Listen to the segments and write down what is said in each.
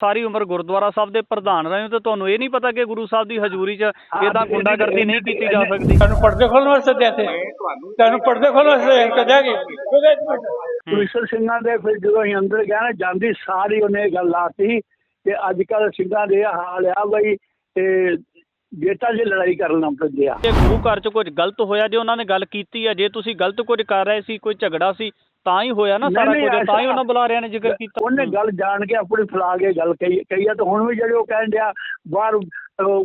ਸਾਰੀ ਉਮਰ ਗੁਰਦੁਆਰਾ ਸਾਹਿਬ ਦੇ ਪ੍ਰਧਾਨ ਰਹੇ ਹੋ ਤੇ ਤੁਹਾਨੂੰ ਇਹ ਨਹੀਂ ਪਤਾ ਕਿ ਗੁਰੂ ਸਾਹਿਬ ਦੀ ਹਜ਼ੂਰੀ 'ਚ ਇਹਦਾ ਗੁੰਡਾਗਰਦੀ ਨਹੀਂ ਕੀਤੀ ਜਾ ਸਕਦੀ। ਤੁਹਾਨੂੰ ਪਰਦੇ ਖੋਲਣ ਵਾਸਤੇ ਦਿੱਤੇ ਤੁਹਾਨੂੰ ਪਰਦੇ ਖੋਲਣ ਵਾਸਤੇ ਕੱਢਿਆਗੇ ਕ੍ਰਿਸ਼ਨ ਸਿੰਘਾਂ ਦੇ ਫਿਰ ਜਦੋਂ ਅਸੀਂ ਅੰਦਰ ਗਏ ਨਾ ਜਾਂਦੀ ਸਾਰੀ ਉਹਨੇ ਇਹ ਗੱਲ ਲਾਤੀ ਕਿ ਅੱਜ ਕੱਲ ਸਿੰਘਾਂ ਦੇ ਹਾਲ ਆ ਬਈ ਤੇ ਗੇਟਾਂ 'ਚ ਲੜਾਈ ਕਰਨ ਪੈਂਦੇ ਆ। ਜੇ ਗੁਰੂ ਘਰ 'ਚ ਕੁਝ ਗਲਤ ਹੋਇਆ ਜੇ ਉਹਨਾਂ ਨੇ ਗੱਲ ਕੀਤੀ ਹੈ ਜੇ ਤੁਸੀਂ ਗਲਤ ਕੁਝ ਕਰ ਰਹੇ ਸੀ ਕੋਈ ਝਗੜਾ ਸੀ ਤਾਂ ਹੀ ਹੋਇਆ ਨਾ ਸਾਰਾ ਕੁਝ ਤਾਂ ਹੀ ਉਹਨਾਂ ਬੁਲਾਰਿਆਂ ਨੇ ਜ਼ਿਕਰ ਕੀਤਾ। ਉਹਨੇ ਗੱਲ ਜਾਣ ਕੇ ਆਪਣੀ ਫਲਾ ਕੇ ਗੱਲ ਕਹੀ ਕਹੀ ਆ ਤੇ ਹੁਣ ਵੀ ਜਿਹੜੇ ਉਹ ਕਹਿਣ ਡਿਆ ਬਾਹਰ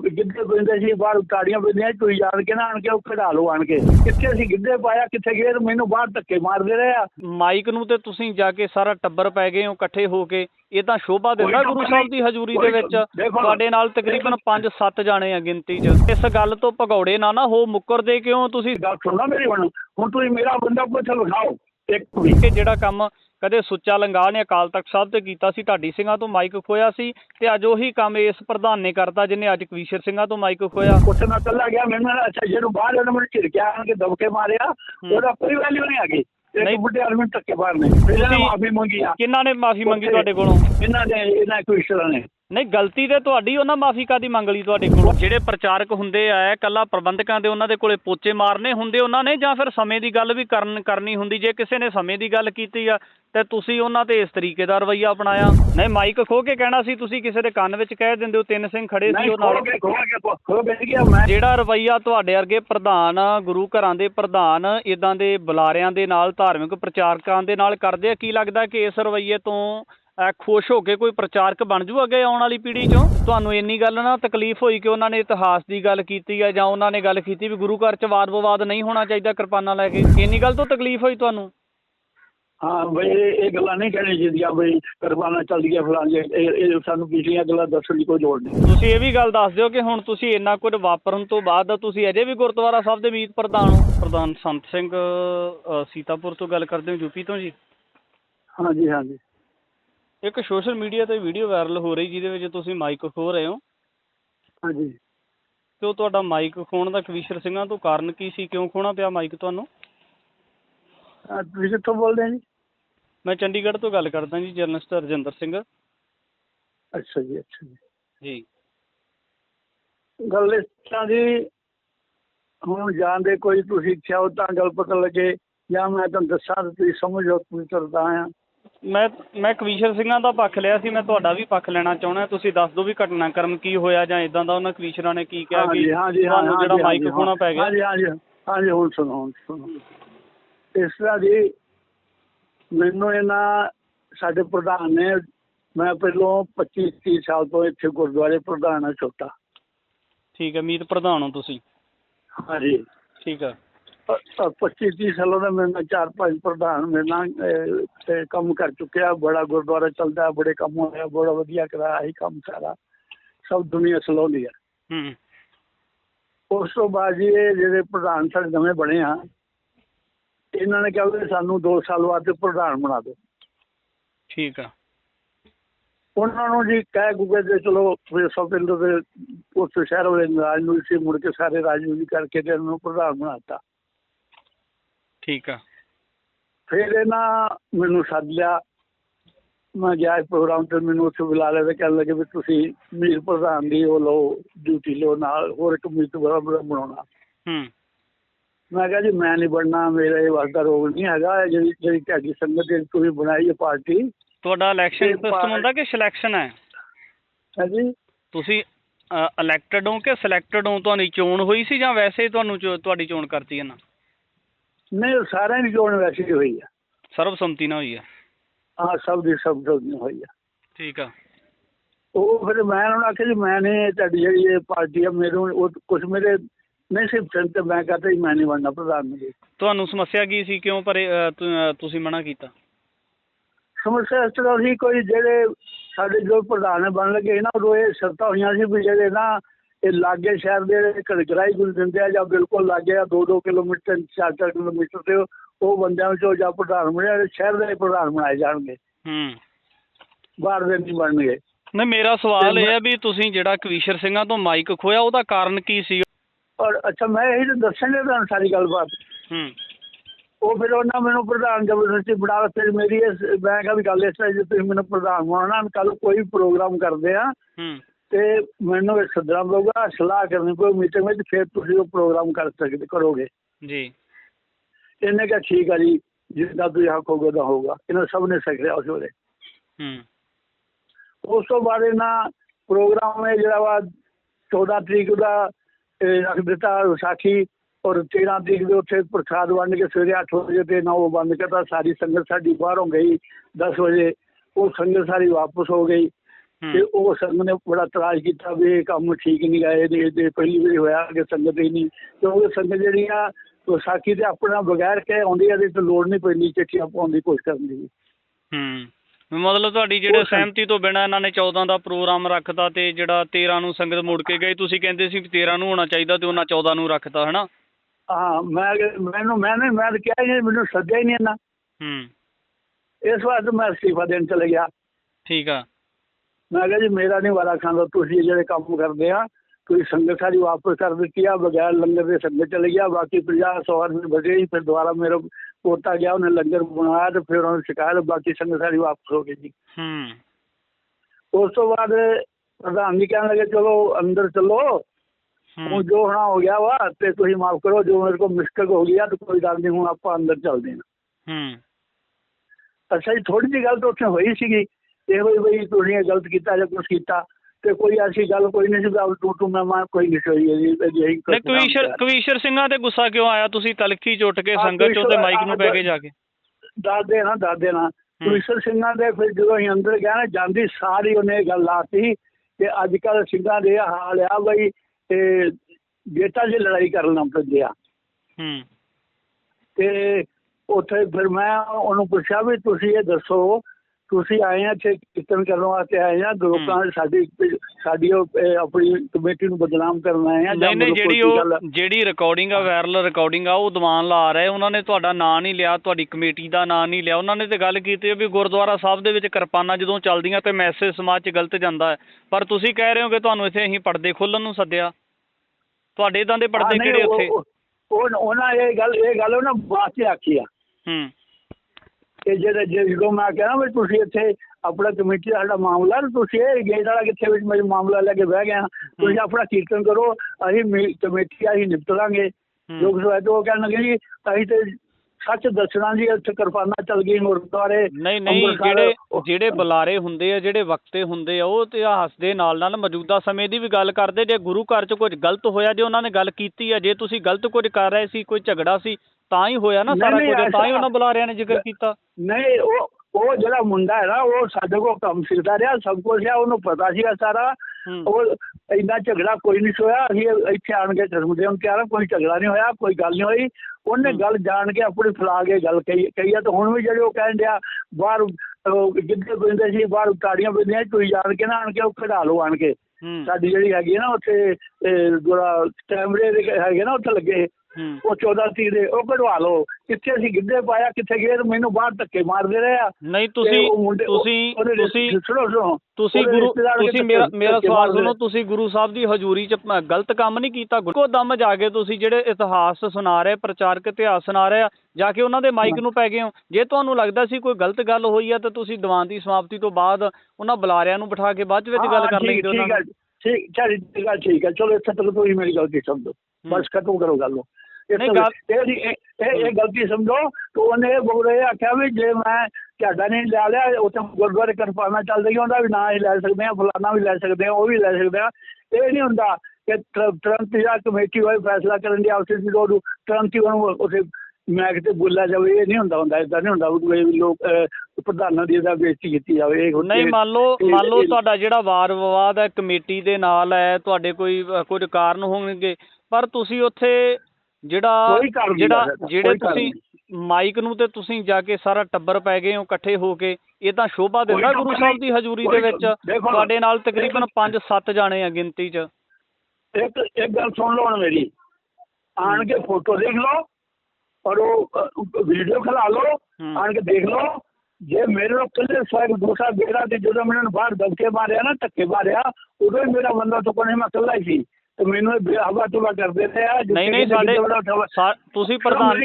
ਗਿੱਧੇ ਪੈਂਦੇ ਸੀ ਬਾਹਰ ਤਾੜੀਆਂ ਪੈਂਦੀਆਂ ਤੁਸੀਂ ਜਾਣ ਕੇ ਨਾ ਆਣ ਕੇ ਉਹ ਖੜਾ ਲਓ ਆਣ ਕੇ। ਕਿੱਥੇ ਅਸੀਂ ਗਿੱਧੇ ਪਾਇਆ ਕਿੱਥੇ ਗਏ ਮੈਨੂੰ ਬਾਹਰ ਧੱਕੇ ਮਾਰਦੇ ਰਹੇ ਆ। ਮਾਈਕ ਨੂੰ ਤੇ ਤੁਸੀਂ ਜਾ ਕੇ ਸਾਰਾ ਟੱਬਰ ਪੈ ਗਏ ਹੋ ਇਕੱਠੇ ਹੋ ਕੇ। ਇਹ ਤਾਂ ਸ਼ੋਭਾ ਦਿੰਦਾ ਗੁਰੂ ਸਾਹਿਬ ਦੀ ਹਜ਼ੂਰੀ ਦੇ ਵਿੱਚ। ਤੁਹਾਡੇ ਨਾਲ ਤਕਰੀਬਨ 5-7 ਜਾਣੇ ਆ ਗਿਣਤੀ 'ਚ। ਇਸ ਗੱਲ ਤੋਂ ਭਗੌੜੇ ਨਾ ਨਾ ਹੋ ਮੁੱਕਰਦੇ ਕਿਉਂ? ਤੁਸੀਂ ਗੱਲ ਸੁਣਨਾ ਮੇਰੀ ਹੁਣ। ਹੁਣ ਤੁਸੀਂ ਮੇਰਾ ਬੰਦਾ ਪੁੱਛ ਵਿਖਾਓ ਇੱਕ ਵੀ ਕਿ ਜਿਹੜਾ ਕੰਮ ਕਦੇ ਸੁੱਚਾ ਲੰਗਾਹ ਨੇ ਅਕਾਲ ਤਖਤ ਸਾਹਿਬ ਤੇ ਕੀਤਾ ਸੀ ਢਾਡੀ ਸਿੰਘਾਂ ਤੋਂ ਮਾਈਕ ਖੋਇਆ ਸੀ ਤੇ ਅੱਜ ਉਹੀ ਕੰਮ ਇਸ ਪ੍ਰਧਾਨ ਨੇ ਕਰਤਾ ਜਿਹਨੇ ਅੱਜ ਕਵੀਸ਼ਰ ਸਿੰਘਾਂ ਤੋਂ ਮਾਈਕ ਖੋਇਆ ਮੈਂ ਕੱਲਾ ਗਿਆ ਮੈਨੂੰ ਨਾ ਅੱਛਾ ਜਿਹਨੂੰ ਬਾਹਰ ਉਹਨੇ ਮੈਨੂੰ ਝਿੜਕਿਆ ਕੇ ਦਬਕੇ ਮਾਰਿਆ ਉਹਦਾ ਕੋਈ ਵੈਲਿਊ ਨਹੀਂ ਹੈਗੀ। ਨਹੀਂ। ਇੱਕ ਬੁੱਢੇ ਆਦਮੀ ਨੂੰ ਫਿਰ ਇਹਨੇ ਤੁਸੀਂ- ਮਾਫੀ ਮੰਗੀ ਆ। ਕਿੰਨਾਂ ਨੇ ਮਾਫੀ ਮੰਗੀ ਤੁਹਾਡੇ ਕੋਲੋਂ? ਇਹਨਾਂ ਦੇ ਇਹਨਾਂ ਕੁਇਸ਼ਰਾਂ ਨੇ। ਨਹੀਂ ਗਲਤੀ ਤੇ ਤੁਹਾਡੀ ਉਹਨਾਂ ਮਾਫੀ ਕਾਦੀ ਮੰਗ ਲਈ ਤੁਹਾਡੇ ਕੋਲੋਂ? ਜਿਹੜੇ ਪ੍ਰਚਾਰਕ ਹੁੰਦੇ ਆ ਕੱਲਾ ਪ੍ਰਬੰਧਕਾਂ ਦੇ ਉਹਨਾਂ ਦੇ ਕੋਲੇ ਪੋਚੇ ਮਾਰਨੇ ਹੁੰਦੇ ਉਹਨਾਂ ਨੇ ਜਾਂ ਫਿਰ ਸਮੇਂ ਦੀ ਗੱਲ ਵੀ ਕਰਨ ਕਰਨੀ ਹੁੰਦੀ ਜੇ ਕਿਸੇ ਨੇ ਸਮੇਂ ਦੀ ਗੱਲ ਕੀਤੀ ਆ ਤੇ ਤੁਸੀਂ ਉਹਨਾਂ ਤੇ ਇਸ ਤਰੀਕੇ ਦਾ ਰਵੱਈਆ ਅਪਣਾਇਆ? ਨਹੀਂ ਮਾਈਕ ਖੋ ਕੇ ਕਹਿਣਾ ਸੀ ਤੁਸੀਂ ਕਿਸੇ ਦੇ ਕੰਨ ਵਿੱਚ ਕਹਿ ਦਿੰਦੇ ਹੋ ਤਿੰਨ ਸਿੰਘ ਖੜੇ ਸੀ ਉਹ ਨਾਲ ਜਿਹੜਾ ਰਵੱਈਆ ਤੁਹਾਡੇ ਵਰਗੇ ਪ੍ਰਧਾਨ ਗੁਰੂ ਘਰਾਂ ਦੇ ਪ੍ਰਧਾਨ ਇਦਾਂ ਦੇ ਬੁਲਾਰਿਆਂ ਦੇ ਨਾਲ ਧਾਰਮਿਕ ਪ੍ਰਚਾਰਕਾਂ ਦੇ ਨਾਲ ਕਰਦੇ ਆ ਕੀ ਲੱਗਦਾ ਕਿ ਇਸ ਰਵੱਈਏ ਤੋਂ ਖੁਸ਼ ਹੋ ਕੇ ਕੋਈ ਪ੍ਰਚਾਰਕ ਬਣ ਜੂ ਅੱਗੇ ਆਉਣ ਵਾਲੀ ਪੀੜ੍ਹੀ ਚੋਂ? ਤੁਹਾਨੂੰ ਇੰਨੀ ਗੱਲ ਨਾ ਤਕਲੀਫ ਹੋਈ ਕਿ ਉਹਨਾਂ ਨੇ ਇਤਿਹਾਸ ਦੀ ਗੱਲ ਕੀਤੀ ਹੈ ਜਾਂ ਉਹਨਾਂ ਨੇ ਗੱਲ ਕੀਤੀ ਵੀ ਗੁਰੂ ਘਰ ਚ ਵਾਦ ਵਿਵਾਦ ਨਹੀਂ ਹੋਣਾ ਚਾਹੀਦਾ ਕਿਰਪਾਨਾਂ ਲੈ ਕੇ? ਇੰਨੀ ਗੱਲ ਤੋਂ ਤਕਲੀਫ ਹੋਈ ਤੁਹਾਨੂੰ? ਹਾਂ ਬਈ ਇਹ ਗੱਲਾਂ ਨਹੀਂ ਕਹਿਣੀ ਚਾਹੀਦੀਆਂ ਬਈ ਕੁਰਬਾਨਾ ਚੱਲਦੀਆਂ ਫਲਾਂਗੇ ਇਹ ਇਹ ਸਾਨੂੰ ਪਿਛਲੀਆਂ ਗੱਲਾਂ ਦੱਸਣ ਦੀ ਕੋਈ ਲੋੜ ਨਹੀਂ। ਤੁਸੀਂ ਇਹ ਵੀ ਗੱਲ ਦੱਸ ਦਿਓ ਕਿ ਹੁਣ ਤੁਸੀਂ ਇੰਨਾ ਕੁਝ ਵਾਪਰਨ ਤੋਂ ਬਾਅਦ ਤੁਸੀਂ ਅਜੇ ਵੀ ਗੁਰਦੁਆਰਾ ਸਾਹਿਬ ਦੇ ਮੀਤ ਪ੍ਰਧਾਨ ਹੋ? ਪ੍ਰਧਾਨ ਸੰਤ ਸਿੰਘ ਸੀਤਾਪੁਰ ਤੋਂ ਗੱਲ ਕਰਦੇ ਹੋ ਯੂਪੀ ਤੋਂ ਜੀ? ਹਾਂਜੀ ਹਾਂਜੀ। ਇੱਕ ਸੋਸ਼ਲ ਮੀਡੀਆ ਤੇ ਵੀਡੀਓ ਵਾਇਰਲ ਹੋ ਰਹੀ ਜਿਹਦੇ ਵਿੱਚ ਤੁਸੀਂ ਮਾਈਕ ਖੋ ਰਹੇ ਹੋ। ਹਾਂਜੀ। ਤੇ ਉਹ ਤੁਹਾਡਾ ਮਾਈਕ ਖੋਣ ਦਾ ਕਵੀਸ਼ਰ ਸਿੰਘਾਂ ਤੋਂ ਕਾਰਨ ਕੀ ਸੀ? ਕਿਉਂ ਖੋਣਾ ਪਿਆ ਮਾਈਕ ਤੁਹਾਨੂੰ? ਅਹ ਤੁਸੀਂ ਕਿੱਥੋਂ ਬੋਲਦੇ ਆ ਜੀ? ਮੈਂ ਚੰਡੀਗੜ੍ਹ ਤੋਂ ਗੱਲ ਕਰਦਾ ਜੀ ਜਰਨਲਿਸਟ ਰਜਿੰਦਰ ਸਿੰਘ। ਅੱਛਾ ਜੀ ਅੱਛਾ ਜੀ। ਜੀ। ਗੱਲ ਇਸ ਤਰ੍ਹਾਂ ਦੀ ਹੁਣ ਜਾਣਦੇ ਕੋਈ ਤੁਸੀਂ ਤਾਂ ਗੱਲ ਪਤਾ ਲੱਗੇ ਜਾਂ ਮੈਂ ਤੁਹਾਨੂੰ ਦੱਸਾਂ ਤਾਂ ਤੁਸੀਂ ਸਮਝੋ ਪੂਰੀ ਤਰ੍ਹਾਂ ਆ ਮੈਂ ਮੈਂ ਕਵੀਸ਼ਰ ਸਿੰਘਾਂ ਦਾ ਪੱਖ ਲਿਆ ਸੀ ਮੈਂ ਤੁਹਾਡਾ ਵੀ ਪੱਖ ਲੈਣਾ ਚਾਹੁੰਦਾ ਤੁਸੀਂ ਦੱਸ ਦਿਓ ਵੀ ਘਟਨਾਕ੍ਰਮ ਕੀ ਹੋਇਆ ਜਾਂ ਇਦਾਂ ਦਾ ਉਹਨਾਂ ਕਵੀਸ਼ਰਾਂ ਨੇ ਕੀ ਕਿਹਾ ਕਿ ਹਾਂਜੀ ਹਾਂ ਤੁਹਾਨੂੰ ਜਿਹੜਾ ਮਾਈਕ ਖੋਣਾ ਪੈ ਗਿਆ। ਹਾਂਜੀ ਹਾਂਜੀ ਹਾਂਜੀ ਹੁਣ ਸੁਣੋ ਹੁਣ ਸੁਣੋ। ਇਸ ਤਰ੍ਹਾਂ ਦੀ ਮੈਨੂੰ ਇਹਨਾਂ ਸਾਡੇ ਪ੍ਰਧਾਨ ਨੇ ਮੈਂ ਪਹਿਲੋਂ 25 30 ਸਾਲ ਤੋਂ ਇੱਥੇ ਗੁਰਦੁਆਰੇ ਪ੍ਰਧਾਨ ਹਾਂ ਛੋਟਾ। ਠੀਕ ਹੈ ਮੀਤ ਪ੍ਰਧਾਨ ਹੋ ਤੁਸੀਂ। ਹਾਂਜੀ। ਠੀਕ ਹੈ। 25 30 ਸਾਲਾਂ ਦਾ ਮੇਰੇ ਨਾਲ ਚਾਰ ਪੰਜ ਪ੍ਰਧਾਨ ਮੇਰੇ ਨਾਲ ਤੇ ਕੰਮ ਕਰ ਚੁੱਕਿਆ ਬੜਾ ਗੁਰਦੁਆਰਾ ਚੱਲਦਾ ਬੜੇ ਕੰਮ ਹੋਇਆ ਬੜਾ ਵਧੀਆ ਕਰਾਇਆ ਹੀ ਕੰਮ ਸਾਰਾ। ਸਭ ਦੁਨੀਆ ਸਲਾਉਂਦੀ ਹੈ ਹੂੰ। ਉਸ ਤੋਂ ਬਾਅਦ ਜੀ ਇਹ ਜਿਹੜੇ ਪ੍ਰਧਾਨ ਸਾਡੇ ਨਵੇਂ ਬਣੇ ਆ ਇਹਨਾਂ ਨੇ ਕਿਹਾ ਵੀ ਸਾਨੂੰ 2 ਸਾਲ ਬਾਅਦ ਪ੍ਰਧਾਨ ਬਣਾ ਦਿਓ। ਠੀਕ ਆ। ਉਹਨਾਂ ਨੂੰ ਜੀ ਕਹਿ ਗੁਗੇ ਤੇ ਚਲੋ ਫਿਰ ਸਭ ਪਿੰਡ ਦੇ ਉਸ ਸ਼ਹਿਰ ਵਾਲੇ ਨਾਰਾਜ਼ ਨੂੰ ਸੀ ਮੁੜ ਕੇ ਸਾਰੇ ਰਾਜਨੀਤੀ ਕਰਕੇ ਤੇ ਇਹਨਾਂ ਨੂੰ ਪ੍ਰਧਾਨ ਬਣਾਤਾ ਠੀਕ ਆ। ਫਿਰ ਇਹਨਾਂ ਮੈਨੂੰ ਸੱਦ ਲਿਆ। ਮੈਂ ਗਿਆ ਪ੍ਰੋਗਰਾਮ ਤੇ ਮੈਨੂੰ ਉੱਥੇ ਬੁਲਾ ਲਿਆ ਤੇ ਕਹਿਣ ਲੱਗੇ ਵੀ ਤੁਸੀਂ ਮੀਰ ਪ੍ਰਧਾਨ ਦੀ ਉਹ ਲਓ ਡਿਊਟੀ ਲਓ ਨਾਲ ਹੋਰ ਇੱਕ ਮੀਤ ਬਰਾਬਰ ਬਣਾਉਣਾ। ਹੂੰ। ਮੈਂ ਕਿਹਾ ਜੀ ਮੈਂ ਨਹੀਂ ਬਣਨਾ ਮੇਰਾ ਇਹ ਵਸਦਾ ਰੋਗ ਨਹੀਂ ਹੈਗਾ। ਜਿਹੜੀ ਜਿਹੜੀ ਤੁਹਾਡੀ ਸੰਗਤ ਦੀ ਤੁਸੀਂ ਬਣਾਈ ਹੈ ਪਾਰਟੀ ਤੁਹਾਡਾ ਇਲੈਕਸ਼ਨ ਸਿਸਟਮ ਹੁੰਦਾ ਕਿ ਸਿਲੈਕਸ਼ਨ ਹੈ? ਹੈ ਜੀ। ਤੁਸੀਂ ਇਲੈਕਟਡ ਹੋ ਕਿ ਸਿਲੈਕਟਡ ਹੋ? ਤੁਹਾਡੀ ਚੋਣ ਹੋਈ ਸੀ ਜਾਂ ਵੈਸੇ ਤੁਹਾਨੂੰ ਤੁਹਾਡੀ ਚੋਣ ਕਰਤੀ ਇਹਨਾਂ? ਨਹੀਂ ਉਹ ਸਾਰਿਆਂ ਦੀ ਚੋਣ ਵੈਸੇ ਹੀ ਹੋਈ ਆ। ਸਰਬਸੰਮਤੀ ਨਾਲ ਹੋਈ ਹੈ ਹਾਂ ਸਭ ਦੀ ਸਭ ਦੀ ਹੋਈ ਆ। ਠੀਕ ਆ। ਉਹ ਫਿਰ ਮੈਂ ਉਹਨਾਂ ਨੂੰ ਆਖਿਆ ਜੀ ਮੈਂ ਨਹੀਂ ਤੁਹਾਡੀ ਜਿਹੜੀ ਇਹ ਪਾਰਟੀ ਆ ਮੇਰੇ ਉਹ ਕੁਝ ਮੇਰੇ ਨਹੀਂ ਸੀ ਤੇ ਮੈਂ ਕਹਤਾ ਜੀ ਮੈਂ ਨਹੀਂ ਬਣਨਾ ਪ੍ਰਧਾਨ ਮੰਤਰੀ ਤੁਹਾਨੂੰ ਸਮੱਸਿਆ ਕੀ ਸੀ ਕਿਉਂ ਪਰ ਤੁਸੀਂ ਮਨਾ ਕੀਤਾ? ਸਮੱਸਿਆ ਇਸ ਤਰ੍ਹਾਂ ਸੀ ਕੋਈ ਜਿਹੜੇ ਸਾਡੇ ਜੋ ਪ੍ਰਧਾਨ ਬਣ ਲੱਗੇ ਨਾ ਉਦੋਂ ਇਹ ਸ਼ਰਤਾਂ ਹੋਈਆਂ ਸੀ ਵੀ ਜਿਹੜੇ ਨਾ ਇਹ ਲਾਗੇ ਸ਼ਹਿਰ ਦੇ ਕੜਕਰਾਈ ਗੁਲ ਦਿੰਦੇ ਆ ਜਾਂ ਬਿਲਕੁਲ ਲਾਗੇ ਆ 2-2 ਕਿਲੋਮੀਟਰ 4-4 ਕਿਲੋਮੀਟਰ ਤੇ ਉਹ ਬੰਦਿਆਂ ਵਿੱਚੋਂ ਜਾਂ ਪ੍ਰਧਾਨ ਬਣਿਆ ਸ਼ਹਿਰ ਦੇ ਪ੍ਰਧਾਨ ਬਣਾਏ ਜਾਣਗੇ। ਹੂੰ। ਬਾਹਰ ਦੇ ਨਹੀਂ ਬਣਨਗੇ। ਨਹੀਂ ਮੇਰਾ ਸਵਾਲ ਇਹ ਹੈ ਵੀ ਤੁਸੀਂ ਜਿਹੜਾ ਕਵੀਸ਼ਰ ਸਿੰਘਾਂ ਤੋਂ ਮਾਈਕ ਖੋਇਆ ਉਹਦਾ ਕਾਰਨ ਕੀ ਸੀ? ਔਰ ਅੱਛਾ ਮੈਂ ਇਹ ਤਾਂ ਦੱਸਣ ਦੇ ਤੁਹਾਨੂੰ ਸਾਰੀ ਗੱਲਬਾਤ। ਹੂੰ। ਉਹ ਫਿਰ ਉਹਨਾਂ ਮੈਨੂੰ ਪ੍ਰਧਾਨ ਜ਼ਬਰਦਸਤੀ ਬਣਾ ਫਿਰ ਮੇਰੀ ਇਸ ਮੈਂ ਕਿਹਾ ਵੀ ਗੱਲ ਇਸ ਤਰ੍ਹਾਂ ਜੇ ਤੁਸੀਂ ਮੈਨੂੰ ਪ੍ਰਧਾਨ ਬਣਾਉਣਾ ਕੱਲ ਕੋਈ ਪ੍ਰੋਗਰਾਮ ਕਰਦੇ ਆ ਹੂੰ। ਤੇ ਮੈਨੂੰ ਇਹ ਸੱਦਣਾ ਪਊਗਾ ਸਲਾਹ ਕਰਨੀ ਪਊ ਮੀਟਿੰਗ ਵਿੱਚ ਫਿਰ ਤੁਸੀਂ ਉਹ ਪ੍ਰੋਗਰਾਮ ਕਰ ਸਕਦੇ ਕਰੋਗੇ। ਜੀ। ਇਹਨੇ ਕਿਹਾ ਠੀਕ ਆ ਜੀ ਜਿੱਦਾਂ ਤੁਸੀਂ ਆਖੋਗੇ ਤਾਂ ਹੋਊਗਾ। ਇਹਨਾਂ ਸਭ ਨੇ ਸਿੱਖਿਆ ਉਸ ਵੇਲੇ। ਹੂੰ। ਉਸ ਤੋਂ ਬਾਅਦ ਇਹਨਾਂ ਪ੍ਰੋਗਰਾਮ ਹੈ ਜਿਹੜਾ ਵਾ 14 ਤਰੀਕ ਦਾ ਰੱਖ ਦਿੱਤਾ ਵਿਸਾਖੀ ਔਰ 13 ਤਰੀਕ ਦੇ ਉੱਥੇ ਪ੍ਰਸਾਦ ਵੰਡ ਕੇ ਸਵੇਰੇ 8 ਵਜੇ ਤੇ ਨਾ ਉਹ ਬੰਦ ਕਰਤਾ। ਸਾਰੀ ਸੰਗਤ ਸਾਡੀ ਬਾਹਰੋਂ ਗਈ 10 ਵਜੇ। ਉਹ ਸੰਗਤ ਸਾਰੀ ਵਾਪਸ ਹੋ ਗਈ। ਤੇ ਉਹ ਸੰਗਤ ਨੇ ਬੜਾ ਇਤਰਾਜ਼ ਕੀਤਾ ਵੀ ਇਹ ਕੰਮ ਠੀਕ ਨਹੀਂ ਗਏ ਤੇ ਇਹਦੇ ਪਹਿਲੀ ਵਾਰੀ ਹੋਇਆ ਕਿ ਸੰਗਤ ਹੀ ਨਹੀਂ ਕਿਉਂਕਿ ਸੰਗਤ ਜਿਹੜੀ ਆ ਵਿਸਾਖੀ ਤੇ ਆਪਣਾ ਬਗੈਰ ਕਹਿ ਆਉਂਦੀ ਆ ਤੇ ਲੋੜ ਨਹੀਂ ਪੈਂਦੀ ਚਿੱਠੀਆਂ ਪਾਉਣ ਦੀ ਕੋਸ਼ਿਸ਼ ਕਰਨ ਦੀ। ਹੂੰ। ਮਤਲਬ ਤੁਹਾਡੀ ਜਿਹੜੇ ਸਹਿਮਤੀ ਤੋਂ ਬਿਨਾਂ ਇਹਨਾਂ ਨੇ 14 ਦਾ ਪ੍ਰੋਗਰਾਮ ਰੱਖਤਾ ਤੇ ਜਿਹੜਾ 13 ਨੂੰ ਸੰਗਤ ਮੁੜ ਕੇ ਗਈ ਤੁਸੀਂ ਕਹਿੰਦੇ ਸੀ ਵੀ 13 ਨੂੰ ਹੋਣਾ ਚਾਹੀਦਾ ਤੇ ਉਹਨਾਂ 14 ਨੂੰ ਰੱਖਤਾ ਹਨਾ? ਹਾਂ ਮੈਂ ਮੈਨੂੰ ਮੈਂ ਨਹੀਂ ਮੈਂ ਕਿਹਾ ਨਹੀਂ ਮੈਨੂੰ ਸੱਦਿਆ ਹੀ ਨਹੀਂ ਇਹਨਾਂ। ਹੂੰ। ਇਸ ਵਾਰ ਮੈਂ ਅਸਤੀਫਾ ਦੇਣ ਚਲੇ ਗਿਆ। ਠੀਕ ਆ। ਮੈਂ ਕਿਹਾ ਜੀ ਮੇਰਾ ਨਹੀਂ ਵਾਰਾ ਖਾਂਦਾ ਤੁਸੀਂ ਇਹ ਜਿਹੜੇ ਕੰਮ ਕਰਦੇ ਆ ਤੁਸੀਂ ਸੰਗਤ ਸਾਰੀ ਵਾਪਸ ਕਰ ਦਿੱਤੀ ਆ ਬਗੈਰ ਲੰਗਰ ਦੇ ਸੰਗਤ ਚਲੇ ਗਿਆ ਬਾਕੀ 50 100 ਆਦਮੀ ਬਚੇ ਹੀ ਫਿਰ ਦੁਬਾਰਾ ਮੇਰਾ ਪੋਤਾ ਗਿਆ ਉਹਨੇ ਲੰਗਰ ਬਣਾਇਆ ਤੇ ਫਿਰ ਉਹਨੂੰ ਸ਼ਿਕਾਇਤ ਬਾਕੀ ਸੰਗਤ ਸਾਰੀ ਵਾਪਸ ਹੋ ਗਈ ਜੀ। ਹੂੰ। ਉਸ ਤੋਂ ਬਾਅਦ ਪ੍ਰਧਾਨ ਜੀ ਕਹਿਣ ਲੱਗੇ ਚਲੋ ਅੰਦਰ ਚਲੋ ਹੁਣ ਹੂੰ। ਜੋ ਹੋਣਾ ਹੋ ਗਿਆ ਵਾ ਤੇ ਤੁਸੀਂ ਮਾਫ ਕਰੋ ਜੋ ਮੇਰੇ ਕੋਲ ਮਿਸਟੇਕ ਹੋ ਗਈ ਆ ਤੇ ਕੋਈ ਗੱਲ ਨਹੀਂ ਹੁਣ ਆਪਾਂ ਅੰਦਰ ਚੱਲਦੇ ਹਾਂ। ਹੂੰ। ਅੱਛਾ ਜੀ ਥੋੜੀ ਜਿਹੀ ਗੱਲ ਤਾਂ ਉੱਥੇ ਹੋਈ ਸੀਗੀ। ਇਹ ਹੋਈ ਬਈ ਤੁਸੀਂ ਇਹ ਗਲਤ ਕੀਤਾ ਜਾਂ ਕੁਛ ਕੀਤਾ ਤੇ ਕੋਈ ਐਸੀ ਗੱਲ ਕੋਈ ਨਹੀਂ ਸੀ ਵੀ ਟੂ ਟੂ ਮੈਂ ਕੋਈ ਨਹੀਂ ਹੋਈ ਹੈ ਜੀ ਨਹੀਂ ਕਵੀਸ਼ਰ ਕਵੀਸ਼ਰ ਸਿੰਘਾਂ ਤੇ ਗੁੱਸਾ ਕਿਉਂ ਆਇਆ? ਤੁਸੀਂ ਤਲਖੀ ਉੱਠ ਕੇ ਹਾਂ, ਸੰਗਤ ਚੋਂ ਤੇ ਕਵੀਸ਼ਰ- ਮਾਈਕ ਨੂੰ ਪੈ ਕੇ ਜਾ ਕੇ। ਦੱਸਦੇ ਨਾ ਦੱਸਦੇ ਨਾ। ਕ੍ਰਿਸ਼ਨ ਸਿੰਘਾਂ ਦੇ ਫਿਰ ਜਦੋਂ ਅਸੀਂ ਅੰਦਰ ਗਏ ਨਾ ਜਾਂਦੀ ਸਾਰੀ ਉਹਨੇ ਇਹ ਗੱਲ ਆਤੀ ਕਿ ਅੱਜ ਕੱਲ ਸਿੰਘਾਂ ਦੇ ਹਾਲ ਆ ਬਈ ਤੇ ਬੇਟਾ ਜੀ ਲੜਾਈ ਕਰਨ ਲੱਗ ਪੈਂਦੇ ਆ। ਹੂੰ। ਤੇ ਉੱਥੇ ਫਿਰ ਮੈਂ ਉਹਨੂੰ ਪੁੱਛਿਆ ਵੀ ਤੁਸੀਂ ਇਹ ਦੱਸੋ ਤੁਸੀਂ ਆਏ ਆ ਇੱਥੇ ਕੀਰਤਨ ਕਰਨ ਵਾਸਤੇ ਆਏ ਆ ਲੋਕਾਂ ਸਾਡੀ ਸਾਡੀ ਆਪਣੀ ਕਮੇਟੀ ਨੂੰ ਬਦਨਾਮ ਕਰਨ ਆਏ ਆ ਨਹੀਂ ਜਿਹੜੀ ਉਹ ਜਿਹੜੀ ਰਿਕਾਰਡਿੰਗ ਆ ਵਾਇਰਲ ਰਿਕਾਰਡਿੰਗ ਆ ਉਹ ਦੀਵਾਨ ਲਾ ਰਹੇ ਉਹਨਾਂ ਨੇ ਤੁਹਾਡਾ ਨਾਂ ਨਹੀਂ ਲਿਆ ਤੁਹਾਡੀ ਕਮੇਟੀ ਦਾ ਨਾਂ ਨਹੀਂ ਲਿਆ। ਉਹਨਾਂ ਨੇ ਤੇ ਗੱਲ ਕੀਤੀ ਵੀ ਗੁਰਦੁਆਰਾ ਸਾਹਿਬ ਦੇ ਵਿੱਚ ਕਿਰਪਾਨਾਂ ਜਦੋਂ ਚੱਲਦੀਆਂ ਤੇ ਮੈਸੇਜ ਸਮਾਜ 'ਚ ਗਲਤ ਜਾਂਦਾ ਹੈ। ਪਰ ਤੁਸੀਂ ਕਹਿ ਰਹੇ ਹੋ ਕਿ ਤੁਹਾਨੂੰ ਇੱਥੇ ਅਸੀਂ ਪਰਦੇ ਖੋਲਣ ਨੂੰ ਸੱਦਿਆ। ਤੁਹਾਡੇ ਇਦਾਂ ਦੇ ਪਰਦੇ ਕਿਹੜੇ ਉੱਥੇ? ਉਹ- ਉਹ ਉਹਨਾਂ ਇਹ ਗੱਲ ਇਹ ਗੱਲ ਉਹਨਾਂ ਬਾਅਦ ਚ ਆਖੀ ਆ। ਹੂੰ। ਕਿ ਜਿਹੜੇ ਜੇ ਜਦੋਂ ਮੈਂ ਕਿਹਾ ਵੀ ਤੁਸੀਂ ਇੱਥੇ ਆਪਣਾ ਕਮੇਟੀ ਦਾ ਸਾਡਾ ਮਾਮਲਾ ਤੇ ਤੁਸੀਂ ਇਹ ਗੇਟ ਵਾਲਾ ਕਿੱਥੇ ਵਿੱਚ ਮੇਰੇ ਮਾਮਲਾ ਲੈ ਕੇ ਬਹਿ ਗਏ ਆ ਤੁਸੀਂ ਆਪਣਾ ਕੀਰਤਨ ਕਰੋ ਅਸੀਂ ਕਮੇਟੀ ਅਸੀਂ ਨਿਪਟ ਲਾਂਗੇ ਹੂੰ। ਲੋਕ ਸਭਾ ਤੋਂ ਕਹਿਣ ਲੱਗੇ ਜੀ ਅਸੀਂ ਤੇ ਸੱਚ ਦੱਸਣਾ ਜੀ ਇੱਥੇ ਕਿਰਪਾਨਾਂ ਚੱਲ ਗਈ ਗੁਰਦੁਆਰੇ ਨਹੀਂ ਨਹੀਂ ਜਿਹੜੇ ਜਿਹੜੇ ਬੁਲਾਰੇ ਹੁੰਦੇ ਆ ਜਿਹੜੇ ਵਕਤੇ ਹੁੰਦੇ ਆ ਉਹ ਇਤਿਹਾਸ ਦੇ ਨਾਲ ਨਾਲ ਮੌਜੂਦਾ ਸਮੇਂ ਦੀ ਵੀ ਗੱਲ ਕਰਦੇ। ਜੇ ਗੁਰੂ ਘਰ 'ਚ ਕੁਝ ਗਲਤ ਹੋਇਆ ਜੇ ਉਹਨਾਂ ਨੇ ਗੱਲ ਕੀਤੀ ਆ ਜੇ ਤੁਸੀਂ ਗਲਤ ਕੁਝ ਕਰ ਰਹੇ ਸੀ ਕੋਈ ਝਗੜਾ ਸੀ ਤਾਂ ਹੀ ਹੋਇਆ ਨਾ ਸਾਰਾ ਕੁਝ ਤਾਂ ਹੀ ਉਹਨਾਂ ਬੁਲਾਰਿਆਂ ਨੇ ਜ਼ਿਕਰ ਕੀਤਾ। ਨਹੀਂ ਉਹ ਉਹ ਜਿਹੜਾ ਮੁੰਡਾ ਹੈ ਨਾ ਉਹ ਸਾਡੇ ਕੋਲ ਕੰਮ ਸਿੱਖਦਾ ਰਿਹਾ ਸਭ ਕੁਝ ਆ ਉਹਨੂੰ ਪਤਾ ਸੀਗਾ ਸਾਰਾ। ਉਹ ਇੰਨਾ ਝਗੜਾ ਕੋਈ ਨਹੀਂ ਹੋਇਆ ਅਸੀਂ ਇੱਥੇ ਆਣ ਕੇ ਧਰਮਦੇਵ ਨੂੰ ਕਿਹਾ ਕੋਈ ਝਗੜਾ ਨਹੀਂ ਹੋਇਆ ਕੋਈ ਗੱਲ ਨਹੀਂ ਹੋਈ। ਉਹਨੇ। ਗੱਲ ਜਾਣ ਕੇ ਆਪਣੀ ਫਲਾ ਕੇ ਗੱਲ ਕਹੀ ਕਹੀ ਆ ਤਾਂ ਹੁਣ ਵੀ ਜਿਹੜੇ ਉਹ ਕਹਿਣ ਡਿਆ ਬਾਹਰ ਜਿੱਦੇ ਪੈਂਦੇ ਸੀ ਬਾਹਰ ਤਾੜੀਆਂ ਪੈਂਦੀਆਂ ਤੁਸੀਂ ਜਾਣ ਕੇ ਨਾ ਆਣ ਕੇ ਉਹ ਖੜਾ ਲਓ ਆਣ ਕੇ। ਸਾਡੀ ਜਿਹੜੀ ਹੈਗੀ ਨਾ ਉੱਥੇ ਜਿਹੜਾ ਕੈਮਰੇ ਦੇ ਹੈਗੇ ਨਾ ਉੱਥੇ ਲੱਗੇ ਉਹ 14 ਤੀਹ ਦੇ ਉਹ ਕਢਵਾ ਲਓ। ਕਿੱਥੇ ਅਸੀਂ ਗਿੱਧੇ ਪਾਇਆ ਕਿੱਥੇ ਗਏ ਮੈਨੂੰ ਬਾਹਰ ਧੱਕੇ ਮਾਰਦੇ ਰਹੇ ਆ। ਨਹੀਂ ਤੁਸੀਂ ਤੁਸੀਂ ਤੁਸੀਂ ਤੁਸੀਂ ਗੁਰੂ ਦੇ ਤੁਸੀਂ ਮੇਰਾ ਮੇਰਾ ਸਵਾਲ ਸੁਣੋ। ਤੁਸੀਂ ਗੁਰੂ ਸਾਹਿਬ ਦੀ ਹਜ਼ੂਰੀ 'ਚ ਗਲਤ ਕੰਮ ਨਹੀਂ ਕੀਤਾ ਕੋ ਦਮ ਜਾ ਕੇ ਤੁਸੀਂ ਜਿਹੜੇ ਇਤਿਹਾਸ ਸੁਣਾ ਰਹੇ ਪ੍ਰਚਾਰਕ ਇਤਿਹਾਸ ਸੁਣਾ ਰਹੇ ਆ ਜਾ ਕੇ ਉਹਨਾਂ ਦੇ ਮਾਈਕ ਨੂੰ ਪੈ ਗਏ ਹੋ। ਜੇ ਤੁਹਾਨੂੰ ਲੱਗਦਾ ਸੀ ਕੋਈ ਗਲਤ ਗੱਲ ਹੋਈ ਆ ਤਾਂ ਤੁਸੀਂ ਦੀਵਾਨ ਦੀ ਸਮਾਪਤੀ ਤੋਂ ਬਾਅਦ ਉਹਨਾਂ ਬੁਲਾਰਿਆਂ ਨੂੰ ਬਿਠਾ ਕੇ ਬਾਅਦ ਵਿੱਚ ਗੱਲ ਕਰ ਲੈਂਦੇ ਉਹਨਾਂ ਠੀਕ ਹੈ ਨਾਲ ਠੀਕ ਚੱਲ ਠੀਕ ਹੈ ਠੀਕ ਹੈ। ਚਲੋ ਇੱਥੇ ਤੱਕ ਤੁਸੀਂ ਮੇਰੀ ਗਲਤੀ ਸਮਝੋ। ਬਸ ਖਤਮ ਕਰੋ ਗੱਲ ਨੂੰ। ਇਹ ਇਹ ਇਹ ਇਹ- ਇਹ ਗਲਤੀ ਸਮਝੋ। ਤੇ ਉਹਨੇ ਇਹ ਬੋਲੇ ਆਖਿਆ ਵੀ ਜੇ ਮੈਂ ਤੁਹਾਡਾ ਨਹੀਂ ਲੈ ਲਿਆ ਉੱਥੇ ਗੁਰਦੁਆਰੇ ਕਿਰਪਾਨਾ ਚੱਲ ਰਹੀ ਹੁੰਦਾ ਵੀ ਨਾ ਹੀ ਲੈ ਸਕਦੇ ਆ ਫਲਾਨਾ ਵੀ ਲੈ ਸਕਦੇ ਆ ਉਹ ਵੀ ਲੈ ਸਕਦੇ ਆ। ਇਹ ਨਹੀਂ ਹੁੰਦਾ ਕਿ ਤੁਰ- ਤੁਰੰਤ ਜਾਂ ਕਮੇਟੀ ਹੋਏ ਫੈਸਲਾ ਕਰਨ ਦੀ ਆਫਿਸ ਦੀ ਲੋੜ ਤੁਰੰਤ ਹੀ ਉਹਨੂੰ ਉੱਥੇ ਮੈਂ ਕਿਤੇ ਬੋਲਿਆ ਜਾਵੇ ਇਹ ਨਹੀਂ ਹੁੰਦਾ ਹੁੰਦਾ ਇਦਾਂ ਨਹੀਂ ਹੁੰਦਾ ਵੀ ਲੋਕ ਪ੍ਰਧਾਨਾਂ ਦੀ ਇਹਦਾ ਬੇਇੱਜ਼ਤੀ ਕੀਤੀ ਜਾਵੇ ਇਹ ਨਹੀਂ ਮੰਨ ਲਓ ਇਹ- ਮੰਨ ਲਓ ਇਹ- ਤੁਹਾਡਾ ਜਿਹੜਾ ਵਾਰ ਵਿਵਾਦ ਹੈ ਕਮੇਟੀ ਦੇ ਨਾਲ ਹੈ ਤੁਹਾਡੇ ਕੋਈ ਕੁਝ ਕਾਰਨ ਹੋਣਗੇ ਪਰ ਤੁਸੀਂ ਉੱਥੇ ਜਿਹੜਾ ਜਿਹੜਾ ਜਿਹੜੇ ਤੁਸੀਂ ਮਾਈਕ ਨੂੰ ਤੇ ਤੁਸੀਂ ਜਾ ਕੇ ਸਾਰਾ ਟੱਬਰ ਪੈ ਗਏ ਹੋ ਇਕੱਠੇ ਹੋ ਕੇ ਇਹ ਤਾਂ ਸ਼ੋਭਾ ਦਿੰਦਾ ਗੁਰੂ ਸਾਹਿਬ ਦੀ ਹਜ਼ੂਰੀ ਦੇ ਵਿੱਚ। ਤੁਹਾਡੇ ਨਾਲ ਤਕਰੀਬਨ 5-7 ਜਾਣੇ ਆ ਗਿਣਤੀ 'ਚ। ਇੱਕ ਇੱਕ ਗੱਲ ਸੁਣ ਲਓ ਮੇਰੀ। ਆਣ ਕੇ ਫੋਟੋ ਦੇਖ ਲਓ ਔਰ ਉਹ ਵੀਡੀਓ ਖਿਲਾ ਲਓ। ਆਣ ਕੇ ਦੇਖ ਲਓ। ਜੇ ਮੇਰੇ ਨਾਲ ਕੱਲੇ ਸਵਾਇ ਦੂਸਰਾ ਬੇੜਾ ਤੇ ਜਦੋਂ ਮੈਨੂੰ ਬਾਹਰ ਦਬਕੇ ਮਾਰਿਆ ਨਾ ਧੱਕੇ ਮਾਰਿਆ ਉਦੋਂ ਹੀ ਮੇਰਾ ਬੰਦਾ ਤੋਂ ਕੋਨੇ ਮੈਂ ਇਕੱਲਾ ਹੀ ਸੀ। ਤੇ ਮੈਨੂੰ ਇਹ ਹਵਾ ਤੁਲਾ ਕਰਦੇ ਨੇ ਆ ਨਹੀਂ ਨਹੀਂ ਸਾਡੇ ਸਾ- ਤੁਸੀਂ ਪ੍ਰਧਾਨ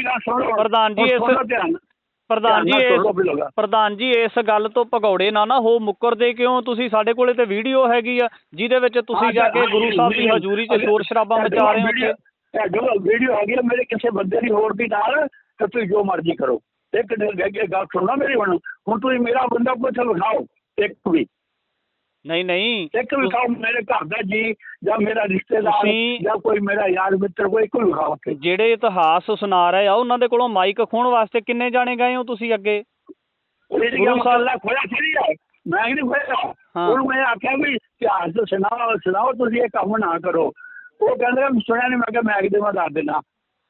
ਪ੍ਰਧਾਨ ਜੀ ਇਸ ਪ੍ਰਧਾਨ ਜੀ ਇਸ ਪ੍ਰਧਾਨ ਜੀ ਇਸ ਗੱਲ ਤੋਂ ਭਗੌੜੇ ਨਾ ਨਾ ਹੋ ਮੁੱਕਰਦੇ ਕਿਉਂ? ਤੁਸੀਂ ਸਾਡੇ ਕੋਲੇ ਤੇ ਵੀਡੀਓ ਹੈਗੀ ਆ ਜਿਹਦੇ ਵਿੱਚ ਤੁਸੀਂ ਜਾ ਕੇ ਗੁਰੂ ਸਾਹਿਬ ਦੀ ਹਜ਼ੂਰੀ 'ਚ ਸ਼ੋਰ ਸ਼ਰਾਬਾ ਮਚਾ ਰਹੇ ਹੋ ਉੱਥੇ ਤੁਹਾਡੇ ਵੀਡੀਓ ਹੈਗੀ ਆ ਮੇਰੇ ਕਿਸੇ ਬੰਦੇ ਦੀ ਹੋਰ ਦੀ ਨਾਲ ਤੇ ਤੁਸੀਂ ਜੋ ਮਰਜ਼ੀ ਕਰੋ। ਇੱਕ ਗ- ਗੱਲ ਸੁਣਨਾ ਮੇਰੀ ਹੁਣ ਹੁਣ ਤੁਸੀਂ ਮੇਰਾ ਬੰਦਾ ਪੁੱਛ ਵਿਖਾਓ ਇੱਕ ਵੀ। ਨਹੀਂ ਨਹੀਂ। ਇੱਕ ਵਿਖਾਓ ਮੇਰੇ ਘਰ ਦਾ ਜੀ ਜਾਂ ਮੇਰਾ ਰਿਸ਼ਤੇਦਾਰ ਜਾਂ ਕੋਈ ਮੇਰਾ ਯਾਰ ਮਿੱਤਰ ਕੋਈ ਕੋਈ ਵਿਖਾਓ। ਜਿਹੜੇ ਇਤਿਹਾਸ ਸੁਣਾ ਰਹੇ ਆ ਉਹਨਾਂ ਦੇ ਕੋਲੋਂ ਮਾਈਕ ਖੋਣ ਵਾਸਤੇ ਕਿੰਨੇ ਜਾਣੇ ਗਏ ਹੋ ਤੁਸੀਂ ਅੱਗੇ? ਗੁਰੂ ਸਾਹਿਬ- ਮਸਲਾ ਖੋਇਆ ਥੋੜੀ ਹੈ ਮੈਂ ਨਹੀਂ ਖੋਇਆ। ਉਹਨੂੰ ਮੈਂ ਆਖਿਆ ਵੀ ਇਤਿਹਾਸ ਸੁਣਾਓ ਸੁਣਾਓ ਤੁਸੀਂ ਇਹ ਕੰਮ ਨਾ ਕਰੋ। ਉਹ ਕਹਿੰਦਾ ਮੈਂ ਸੁਣਿਆ ਨਹੀਂ ਮੈਂ ਕਿਹਾ ਮੈਂ ਕਿਤੇ ਮੈਂ ਦੱਸ ਦੇਣਾ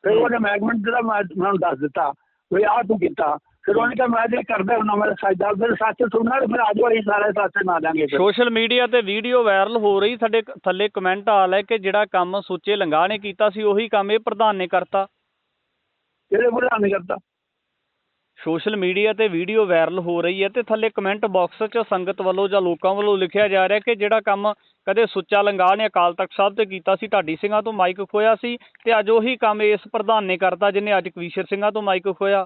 ਫਿਰ ਉਹਨੇ ਮੈਗਮੈਂਟ ਜਿਹੜਾ ਮੈਂ ਉਹਨੂੰ ਦੱਸ ਦਿੱਤਾ ਵੀ ਆਹ ਤੂੰ ਕੀਤਾ। ਕਿਹਾ ਮੈਂ ਤੇ ਕਰਦਾ ਹੁੰਦਾ ਮੈਂ ਸੱਚਦਾ ਫਿਰ ਸੱਚ ਸੁਣਨਾ ਫਿਰ ਅੱਜ ਵਾਲੀ ਸਾਰੇ ਸੱਚ ਨਾ ਦਾਂਗੇ ਸੋਸ਼ਲ ਮੀਡੀਆ ਤੇ ਵੀਡੀਓ ਵਾਇਰਲ ਹੋ ਰਹੀ ਸਾਡੇ ਥੱਲੇ ਕਮੈਂਟ ਆ ਲੈ ਕਿ ਜਿਹੜਾ ਕੰਮ ਸੁੱਚੇ ਲੰਗਾ ਨੇ ਕੀਤਾ ਸੀ ਉਹੀ ਕੰਮ ਇਹ ਪ੍ਰਧਾਨ ਨੇ ਕਰਤਾ। ਕਿਹੜੇ ਬੁਰਾ ਨਹੀਂ ਕਰਦਾ ਸੋਸ਼ਲ ਮੀਡੀਆ ਤੇ ਵੀਡੀਓ ਵਾਇਰਲ ਹੋ ਰਹੀ ਹੈ ਤੇ ਥੱਲੇ ਕਮੈਂਟ ਬਾਕਸ 'ਚ ਸੰਗਤ ਵੱਲੋਂ ਜਾਂ ਲੋਕਾਂ ਵੱਲੋਂ ਲਿਖਿਆ ਜਾ ਰਿਹਾ ਕਿ ਜਿਹੜਾ ਕੰਮ ਕਦੇ ਸੁੱਚਾ ਲੰਗਾ ਨੇ ਅਕਾਲ ਤਖਤ ਸਾਹਿਬ ਤੇ ਕੀਤਾ ਸੀ ਢਾਡੀ ਸਿੰਘਾਂ ਤੋਂ ਮਾਈਕ ਖੋਇਆ ਸੀ ਤੇ ਅੱਜ ਉਹੀ ਕੰਮ ਇਸ ਪ੍ਰਧਾਨ ਨੇ ਕਰਤਾ ਜਿਹਨੇ ਅੱਜ ਕਵੀਸ਼ਰ ਸਿੰਘਾਂ ਤੋਂ ਮਾਈਕ ਖੋਇਆ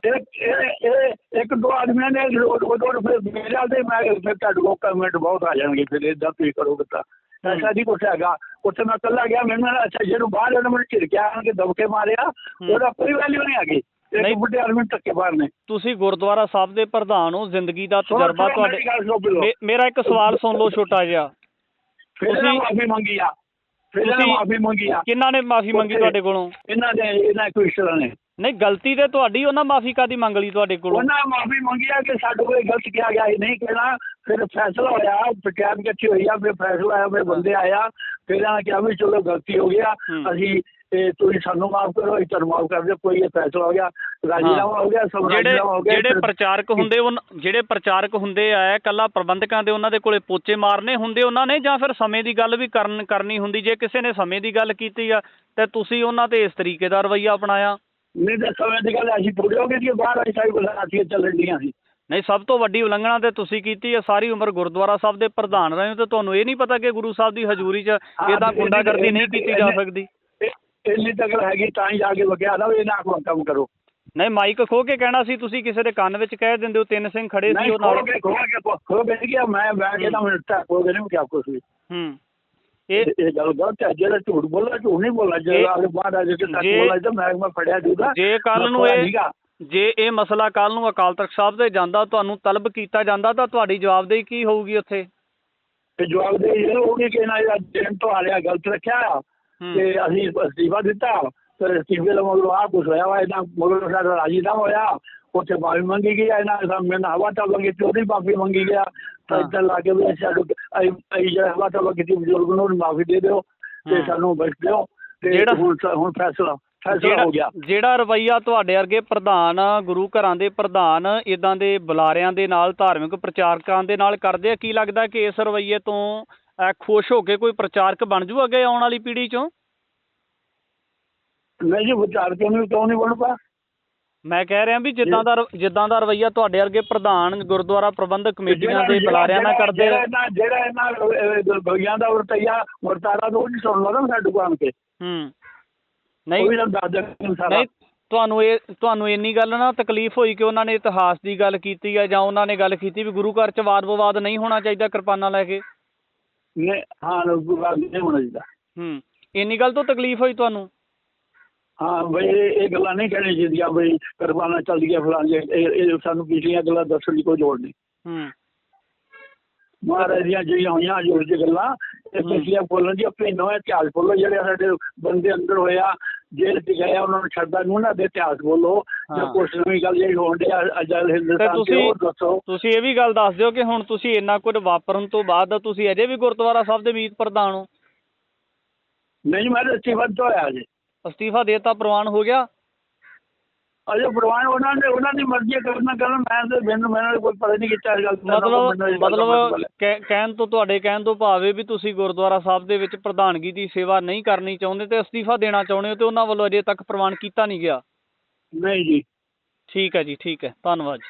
ਇੱਕ ਦੋ ਆਦਮੀਆਂ ਨੇ ਰੋਡ ਰੋਡ ਫਿਰ ਮੇਰੇ ਤੇ ਮੈਂ ਫਿਰ ਤੁਹਾਡੇ ਕੋਲ ਕਮੈਂਟ ਬਹੁਤ ਆ ਜਾਣਗੇ ਫਿਰ ਇਦਾਂ ਤੁਸੀਂ ਕਰੋਗੇ ਤਾਂ ਐਸਾ ਨਹੀਂ ਕੁਛ ਹੈਗਾ। ਉੱਥੇ ਮੈਂ ਇਕੱਲਾ ਗਿਆ ਮੈਨੂੰ ਅੱਛਾ ਜਿਹਨੂੰ ਬਾਹਰ ਉਹਨੇ ਮੈਨੂੰ ਝਿੜਕਿਆ ਕੇ ਦਬਕੇ ਮਾਰਿਆ ਉਹਦਾ ਕੋਈ ਵੈਲਿਊ ਨਹੀਂ ਹੈਗੀ। ਨਹੀਂ। ਬੁੱਢੇ ਆਦਮੀ ਧੱਕੇ ਬਾਹਰ ਨੇ ਤੁਸੀਂ ਗੁਰਦੁਆਰਾ ਸਾਹਿਬ ਦੇ ਪ੍ਰਧਾਨ ਹੋ ਜ਼ਿੰਦਗੀ ਦਾ ਤਜਰਬਾ ਤੁਹਾਡੇ ਮੇਰੀ ਇੱਕ ਸਵਾਲ ਸੁਣ ਲਓ ਛੋਟਾ ਜਿਹਾ। ਤੁਸੀਂ- ਮਾਫੀ ਮੰਗੀ ਆ। ਤੁਸੀਂ- ਮਾਫੀ ਮੰਗੀ ਆ। ਕਿਹਨਾਂ ਨੇ ਮਾਫੀ ਮੰਗੀ ਤੁਹਾਡੇ ਕੋਲੋਂ? ਇਹਨਾਂ ਦੇ ਇਹਨਾਂ ਕੋਈ ਇਸ਼ਤਰਾ ਨੇ ਨਹੀਂ ਗਲਤੀ ਤੇ ਤੁਹਾਡੀ ਉਹਨਾਂ ਮਾਫੀ ਕਾਦੀ ਮੰਗ ਲਈ ਤੁਹਾਡੇ ਕੋਲੋਂ? ਉਹਨਾਂ ਮਾਫੀ ਮੰਗੀ ਆ ਕਿ ਸਾਡੇ ਕੋਲ ਗਲਤ ਕਿਹਾ ਗਿਆ ਸੀ ਨਹੀਂ ਕਹਿਣਾ। ਫਿਰ ਫੈਸਲਾ ਹੋਇਆ ਪੰਚਾਇਤ ਇਕੱਠੀ ਹੋਈ ਆ ਫਿਰ ਫੈਸਲਾ ਆਇਆ ਫਿਰ ਬੰਦੇ ਆਇਆ ਫਿਰ ਨੇ ਕਿਹਾ ਵੀ ਚਲੋ ਗਲਤੀ ਹੋ ਗਿਆ। ਅਸੀਂ ਇਹ ਤੁਸੀਂ ਸਾਨੂੰ ਮਾਫ ਕਰੋ ਅਸੀਂ ਤੁਹਾਨੂੰ ਮਾਫ ਕਰ ਦਿਓ ਕੋਈ ਇਹ ਫੈਸਲਾ ਹੋ ਗਿਆ ਰਾਜੀਨਾਮਾ ਹੋ ਗਿਆ ਸਭ ਜਿਹੜੇ ਰਾਜੀਨਾਮਾ ਹੋ ਗਿਆ ਜਿਹੜੇ ਪ੍ਰਚਾਰਕ ਹੁੰਦੇ ਉਹ ਜਿਹੜੇ ਪ੍ਰਚਾਰਕ ਹੁੰਦੇ ਆ ਕੱਲਾ ਪ੍ਰਬੰਧਕਾਂ ਦੇ ਉਹਨਾਂ ਦੇ ਕੋਲੇ ਪੋਚੇ ਮਾਰਨੇ ਹੁੰਦੇ ਉਹਨਾਂ ਨੇ ਜਾਂ ਫਿਰ ਸਮੇਂ ਦੀ ਗੱਲ ਵੀ ਕਰਨ ਕਰਨੀ ਹੁੰਦੀ? ਜੇ ਕਿਸੇ ਨੇ ਸਮੇਂ ਦੀ ਗੱਲ ਕੀਤੀ ਆ ਤੇ ਤੁਸੀਂ ਉਹਨਾਂ ਤੇ ਇਸ ਤਰੀਕੇ ਦਾ ਰਵੱਈਆ ਅਪਣਾਇਆ? ਨਹੀਂ ਤਾਂ ਸਮੇਂ ਦੀ ਗੱਲ ਅਸੀਂ ਪੂਰੇ ਹੋ ਗਏ ਬਾਹਰ ਅਸੀਂ ਸਾਰੀ ਬਲਾਸੀਆਂ ਚੱਲਣ ਡੀਆਂ ਸੀ। ਨਹੀਂ ਸਭ ਤੋਂ ਵੱਡੀ ਉਲੰਘਣਾ ਤੇ ਤੁਸੀਂ ਕੀਤੀ ਹੈ ਸਾਰੀ ਉਮਰ ਗੁਰਦੁਆਰਾ ਸਾਹਿਬ ਦੇ ਪ੍ਰਧਾਨ ਰਹੇ ਹੋ ਤੇ ਤੁਹਾਨੂੰ ਇਹ ਨਹੀਂ ਪਤਾ ਕਿ ਗੁਰੂ ਸਾਹਿਬ ਦੀ ਹਜ਼ੂਰੀ 'ਚ ਇਹਦਾ ਤੇ ਗੁੰਡਾਗਰਦੀ ਨਹੀਂ ਕੀਤੀ ਜਾ ਸਕਦੀ? ਇੰਨੀ ਤੱਕ ਹੈਗੀ ਤਾਂ ਹੀ ਜਾ ਕੇ ਵਕਿਆ ਨਾ ਵੀ ਇਹਨਾਂ ਕੋਲ ਕੰਮ ਕਰੋ। ਨਹੀਂ ਮਾਈਕ ਖੋ ਕੇ ਕਹਿਣਾ ਸੀ ਤੁਸੀਂ ਕਿਸੇ ਦੇ ਕੰਨ ਵਿੱਚ ਕਹਿ ਦਿੰਦੇ ਹੋ ਤਿੰਨ ਸਿੰਘ ਖੜੇ ਸੀ ਉਹ ਨਾਲ ਖੋ ਕੇ ਖੋ ਕੇ ਖੋ ਕੇ ਗਿਆ ਮੈਂ ਬੈਠ ਕੇ ਨਾ ਮਿੰਟ ਤੱਕ ਹੋ ਗਏ ਨਹੀਂ ਕਿਹਾ ਕੁਛ ਵੀ। ਹੂੰ। ਇਹ ਇਹ ਗੱਲ ਗਲਤ ਹੈ ਜਿਹੜਾ ਝੂਠ ਬੋਲਦਾ ਝੂਠ ਨਹੀਂ ਬੋਲਣਾ ਜੇ- ਆਗੇ ਬਾਹਰ ਆ ਕੇ ਸੱਚ ਜੇ- ਬੋਲਣਾ ਤਾਂ ਮੈਂ ਮੈਂ ਫੜਿਆ ਜੂਗਾ ਜੇ ਕੱਲ ਨੂੰ ਇਹ ਜੇ ਇਹ ਮਸਲਾ ਕੱਲ ਨੂੰ ਅਕਾਲ ਤਖਤ ਸਾਹਿਬ ਤੇ ਜਾਂਦਾ ਤੁਹਾਨੂੰ ਤਲਬ ਕੀਤਾ ਜਾਂਦਾ ਤਾਂ ਤੁਹਾਡੀ ਜਵਾਬਦੇਹੀ ਕੀ ਹੋਊਗੀ ਉੱਥੇ? ਤੇ ਜਵਾਬ ਦੇ ਇਹ ਹੋਗੇ ਕਿ ਨਾ ਇਹ ਦਿਨ ਤੋਂ ਆ ਰਿਹਾ ਗਲਤ ਰੱਖਿਆ। ਤੇ ਅਸੀਂ ਅਸਤੀਫਾ ਦਿੱਤਾ ਤੇ ਅਸਤੀਫੇ ਦਾ ਮਗਰੋਂ ਆ ਕੁਛ ਹੋਇਆ ਵਾ ਇਹਨਾਂ ਮਗਰੋਂ ਸਾਡਾ ਰਾਜੀ ਨਾ ਹੋਇਆ। ਉੱਥੇ ਮਾਫੀ ਮੰਗੀ ਗਈ ਇਹਨਾਂ ਦਾ ਮੈਨੂੰ ਹਵਾ ਤਾਂ ਲੱਗੀ ਤੇ ਉਹਦੀ ਮਾਫੀ ਮੰਗੀ ਗਿਆ ਤਾਂ। ਇੱਦਾਂ ਲਾ ਕੇ ਵੀ ਸਾਨੂੰ ਅਸੀਂ ਜਿਹੜਾ ਹਵਾ ਤਾਂ ਲੱਗੀ ਸੀ ਬਜ਼ੁਰਗ ਨੂੰ ਮਾਫੀ ਦੇ ਦਿਓ ਤੇ। ਸਾਨੂੰ ਬਖਸ਼ ਦਿਓ। ਤੇ ਹੁਣ ਹੁਣ ਫੈਸਲਾ ਫੈਸਲਾ ਜਿਹੜਾ ਹੋ ਗਿਆ। ਜਿਹੜਾ ਰਵਈਆ ਤੁਹਾਡੇ ਵਰਗੇ ਪ੍ਰਧਾਨ ਗੁਰੂ ਘਰਾਂ ਦੇ ਪ੍ਰਧਾਨ ਇਦਾਂ ਦੇ ਬੁਲਾਰਿਆਂ ਦੇ ਨਾਲ ਧਾਰਮਿਕ ਪ੍ਰਚਾਰਕਾਂ ਦੇ ਨਾਲ ਕਰਦੇ ਆ ਕੀ ਲੱਗਦਾ ਕਿ ਇਸ ਰਵਈਏ ਤੋਂ ਖੁਸ਼ ਹੋ ਕੇ ਕੋਈ ਪ੍ਰਚਾਰਕ ਬਣ ਜੂ ਅੱਗੇ ਆਉਣ ਵਾਲੀ ਪੀੜ੍ਹੀ ਚੋਂ? ਨਹੀਂ ਜੀ ਵਿਚਾਰ ਕਿਉਂ ਨਹੀਂ ਕਿਉਂ ਨਹੀਂ ਬਣ ਪਾ? ਮੈਂ ਕਹਿ ਰਿਹਾ ਵੀ ਜਿੱਦਾਂ ਦਾ ਜਿੱਦਾਂ ਦਾ ਰਵਈਆ ਤੁਹਾਡੇ ਵਰਗੇ ਪ੍ਰਧਾਨ ਗੁਰਦੁਆਰਾ ਪ੍ਰਬੰਧਕ ਕਮੇਟੀਆਂ ਦੇ ਬੁਲਾਰਿਆਂ ਨਾਲ ਕਰਦੇ ਜਿਹੜਾ ਇਹਨਾਂ ਭਈਆਂ ਦਾ ਵਰਤਈਆ ਵਰਤਾਰਾ ਤੋਂ ਨਹੀਂ ਸੁਣ ਲਓ ਨਾ ਸਾਡੇ ਕੋਲ ਆਣ ਕੇ। ਹੂੰ। ਨਹੀਂ। ਤਾਂ ਨਹੀਂ ਤੁਹਾਨੂੰ ਇਹ ਤੁਹਾਨੂੰ ਇੰਨੀ ਗੱਲ ਨਾ ਤਕਲੀਫ ਹੋਈ ਕਿ ਉਹਨਾਂ ਨੇ ਇਤਿਹਾਸ ਦੀ ਗੱਲ ਕੀਤੀ ਹੈ ਜਾਂ ਉਹਨਾਂ ਨੇ ਗੱਲ ਕੀਤੀ ਵੀ ਗੁਰੂ ਘਰ ਚ ਵਾਦ ਵਿਵਾਦ ਨਹੀਂ ਹੋਣਾ ਚਾਹੀਦਾ ਕਿਰਪਾਨਾਂ ਲੈ ਕੇ। ਨੇ ਹਾਂ ਗੱਲ ਨਹੀਂ ਹੋਣਾ ਚਾਹੀਦਾ। ਹੂੰ ਇੰਨੀ ਗੱਲ ਤੋਂ ਤਕਲੀਫ ਹੋਈ ਤੁਹਾਨੂੰ? ਹਾਂ ਬਈ ਇਹ ਗੱਲਾਂ ਨਹੀਂ ਕਹਿਣੀ ਚਾਹੀਦੀਆਂ ਬਈ ਕਰਵਾਨਾ ਚੱਲ ਗਿਆ ਫਲਾਂ ਜੇ ਇਹ ਸਾਨੂੰ ਪਿਛਲੀਆਂ ਗੱਲਾਂ ਦੱਸਣ ਦੀ ਕੋਈ ਲੋੜ ਨਹੀਂ। ਹੂੰ। ਮਹਾਰਾਜ ਦੀਆਂ ਜਿਹੜੀਆਂ ਹੋਈਆਂ ਜੋ ਜੀ ਗੱਲਾਂ ਇਹ ਹੂੰ। ਪਿਛਲੀਆਂ ਬੋਲਣ ਦੀ ਆਪਣੇ ਨਵੇਂ ਇਤਿਹਾਸ ਬੋਲੋ ਜਿਹੜੇ ਸਾਡੇ ਬੰਦੇ ਅੰਦਰ ਹੋਇਆ ਜੇਲ੍ਹ ਚ ਗਏ ਉਹਨਾਂ ਨੂੰ ਛੱਡਦਾ ਨੂੰ ਉਹਨਾਂ ਦੇ ਇਤਿਹਾਸ ਬੋਲੋ ਜਾਂ। ਕੁਛ ਨਵੀਂ ਗੱਲ ਜਿਹੜੀ ਹੋਣ ਡਈ ਅਜਲ ਹਿੰਦੁਸਤਾਨ ਤੇ ਤੁਸੀਂ- ਉਹ ਦੱਸੋ। ਤੁਸੀਂ ਇਹ ਵੀ ਗੱਲ ਦੱਸ ਦਿਓ ਕਿ ਹੁਣ ਤੁਸੀਂ ਇੰਨਾ ਕੁਝ ਵਾਪਰਨ ਤੋਂ ਬਾਅਦ ਤੁਸੀਂ ਅਜੇ ਵੀ ਗੁਰਦੁਆਰਾ ਸਾਹਿਬ ਦੇ ਮੀਤ ਪ੍ਰਧਾਨ ਹੋ? ਨਹੀਂ ਮੈਂ ਅਸਤੀਫਾ ਦਿੱਤਾ ਹੋਇਆ ਜੀ ਅਸਤੀਫਾ ਦੇਤਾ ਪ੍ਰਵਾਨ ਹੋ ਗਿਆ? ਅਜੇ ਪ੍ਰਵਾਨ ਉਹਨਾਂ ਨੇ ਉਹਨਾਂ ਦੀ ਮਰਜ਼ੀ ਕਰਨਾ ਕਰਨ ਮੈਂ ਤੇ ਮੈਨੂੰ ਮੈਨੂੰ ਕੋਈ ਪਤਾ ਨਹੀਂ ਕੀਤਾ ਗੱਲ ਮਤਲਬ ਮਤਲਬ ਕਹਿ- ਕਹਿਣ ਤੋਂ ਤੁਹਾਡੇ ਕਹਿਣ ਤੋਂ ਭਾਵ ਇਹ ਵੀ ਤੁਸੀਂ ਗੁਰਦੁਆਰਾ ਸਾਹਿਬ ਦੇ ਵਿੱਚ ਪ੍ਰਧਾਨਗੀ ਦੀ ਸੇਵਾ ਨਹੀਂ ਕਰਨੀ ਚਾਹੁੰਦੇ ਤੇ ਅਸਤੀਫਾ ਦੇਣਾ ਚਾਹੁੰਦੇ ਹੋ ਤੇ ਉਹਨਾਂ ਵੱਲੋਂ ਅਜੇ ਤੱਕ ਪ੍ਰਵਾਨ ਕੀਤਾ ਨਹੀਂ ਗਿਆ? ਨਹੀਂ ਜੀ। ਠੀਕ ਹੈ ਜੀ ਠੀਕ ਹੈ। ਧੰਨਵਾਦ ਜੀ।